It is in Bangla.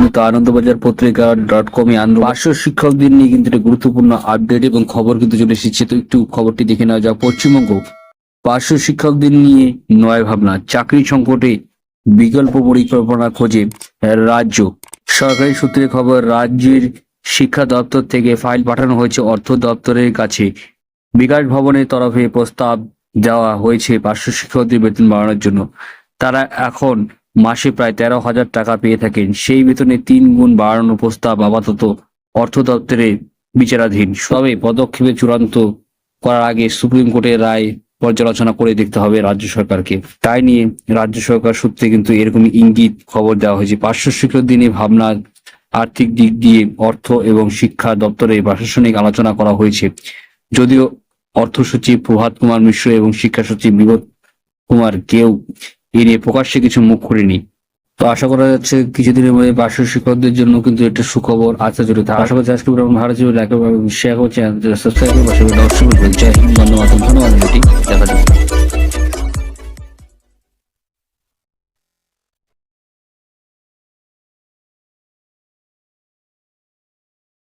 কিন্তু আনন্দবাজার পত্রিকা ডট কমে আন্দোলন পার্শ্ব শিক্ষকদের নিয়ে কিন্তু একটা গুরুত্বপূর্ণ আপডেট এবং খবর কিন্তু চলে এসেছে। তো একটু খবরটি দেখে নেওয়া যাক। পশ্চিমবঙ্গ, পার্শ্ব শিক্ষকদের নিয়ে নয় ভাবনা। চাকরি সংকটে বিকল্প পরিকল্পনা খোঁজে রাজ্য। সরকারি সূত্রে খবর, রাজ্যের শিক্ষা দপ্তর থেকে ফাইল পাঠানো হয়েছে অর্থ দপ্তরের কাছে। বিকাশ ভবনের তরফে প্রস্তাব দেওয়া হয়েছে পার্শ্ব শিক্ষকদের বেতন বাড়ানোর জন্য। তারা এখন মাসে প্রায় তেরো হাজার টাকা পেয়ে থাকেন। সেই বেতনে তিন গুণ বাড়ানোর প্রস্তাব আপাতত অর্থ দপ্তরে বিচারাধীন। সবে পদক্ষেপে চূড়ান্ত করার আগে সুপ্রিম কোর্টের রায় পর্যালোচনা করে দেখতে হবে রাজ্য সরকারকে। তাই নিয়ে রাজ্য সরকার সূত্রে কিন্তু এরকম ইঙ্গিত খবর দেওয়া হয়েছে। পার্শ্ব শিক্ষক দিনে ভাবনা আর্থিক দিক দিয়ে অর্থ এবং শিক্ষা দপ্তরে প্রশাসনিক আলোচনা করা হয়েছে। যদিও অর্থ সচিব প্রভাত কুমার মিশ্র এবং শিক্ষা সচিব বিগত কুমার কেউ এ নিয়ে প্রকাশ্যে কিছু মুখ খুলেনি। তো আশা করা যাচ্ছে কিছুদিনের মধ্যে পার্শ্ব শিক্ষকদের জন্য কিন্তু একটা সুখবর আছে জড়িত। আশা করছি আজকে ভালো ছিল শেয়ার ধন্যবাদ। ভিডিওটি